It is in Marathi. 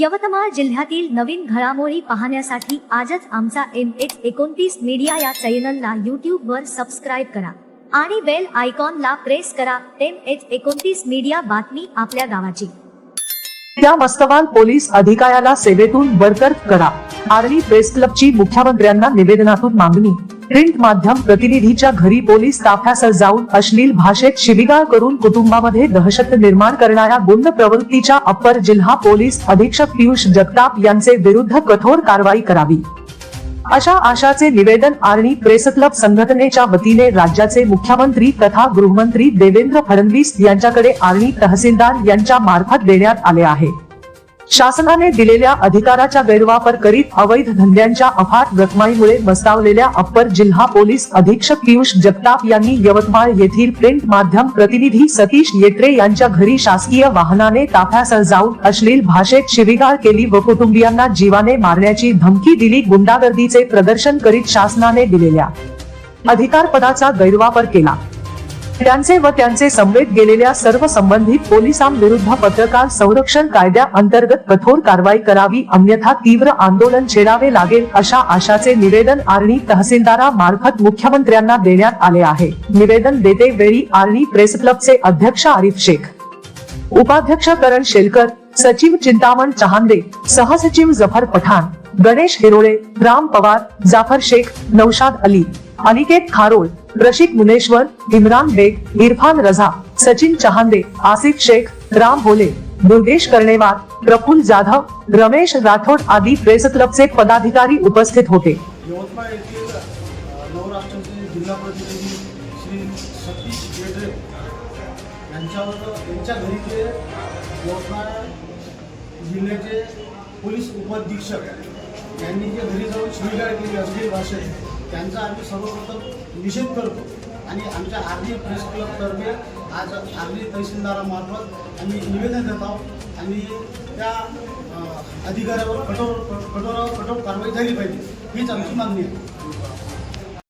यवतमाळ जिल्ह्यातील नवीन घडामोडी पाहण्यासाठी आजच आमचा एम एच एकोणतीस मीडिया या चॅनलला यूट्यूब वर सबस्क्राईब करा आणि बेल आयकॉनला प्रेस करा एम एच एकोणतीस मीडिया बातमी आपल्या गावाची. त्या मस्तवाल पोलीस अधिकाऱ्याला सेवेतून बरतर्फ करा. आर्मी प्रेस क्लबची मुख्यमंत्र्यांना निवेदनातून मागणी प्रिंट माध्यम प्रतिनिधीच्या घरी पोलीस ताफ्यासह जाऊन अश्लील भाषेत शिबिगाळ करून कुटुंबामध्ये दहशत निर्माण करणाऱ्या गुंड प्रवृत्तीच्या अप्पर जिल्हा पोलीस अधीक्षक पियुष जगताप यांचे विरुद्ध कठोर कारवाई करावी. अशा आशाचे निवेदन आर्णी प्रेस क्लब संघटनेच्या वतीने राज्याचे मुख्यमंत्री तथा गृहमंत्री देवेंद्र फडणवीस यांच्याकडे आर्णी तहसीलदार यांच्या मार्फत देण्यात आले आहे. शासनाने दिलेल्या अधिकाराचा गैरवापर करीत अवैध धंद्यांच्या अफाट रकमाईमुळे मस्तावलेल्या अप्पर जिल्हा पोलीस अधीक्षक पियुष जगताप यांनी यवतमाळ येथील प्रिंट माध्यम प्रतिनिधी सतीश येत्रे यांच्या घरी शासकीय वाहनाने ताफ्यासह जाऊन अश्लील भाषेत शिवीगाळ केली व कुटुंबियांना जीवाने मारण्याची धमकी दिली. गुंडागर्दीचे प्रदर्शन करीत शासनाने दिलेल्या अधिकार पदाचा गैरवापर केला. त्यांचे व त्यांचे समवेत गेलेल्या सर्व संबंधित पोलिसांविरुद्ध पत्रकार संरक्षण कायद्या अंतर्गत कठोर कारवाई करावी अन्यथा तीव्र आंदोलन छेडावे लागेल अशा आशाचे निवेदन आर्णी तहसीलदारा मार्फत मुख्यमंत्र्यांना देण्यात आले आहे. निवेदन देते वेळी आर्णी प्रेस क्लबचे अध्यक्ष आरिफ शेख. उपाध्यक्ष करण शेलकर सचिव चिंतामण चहांदे सहसचिव जफर पठाण गणेश हिरोळे राम पवार जाफर शेख नौशाद अली अनिकेत खारोळ रशिक मुनेश्वर इम्रान बेग इरफान रझा सचिन चहांदे आसिफ शेख राम भोले दुर्गेश कर्णेवार प्रफुल जाधव रमेश राठोड आदी प्रेस क्लबचे पदाधिकारी उपस्थित होते. यवतमाळ येथील नवराष्ट्राचे जिल्हा प्रतिनिधी श्री सतीश येडरे यांच्यावर यांच्या घरी जे यवतमाळ जिल्ह्याचे पोलीस उपअधीक्षक यांनी जे घरी जाऊन स्वीकार केली अश्लील भाषेत त्यांचा आम्ही सर्वप्रथम निषेध करतो आणि आमच्या आर्ली प्रेस क्लबतर्फे आज आर्ली तहसीलदारामार्फत आम्ही निवेदन देत आहोत. आणि त्या अधिकाऱ्यावर कठोर कठोर कठोर कारवाई झाली पाहिजे हीच आमची मागणी आहे.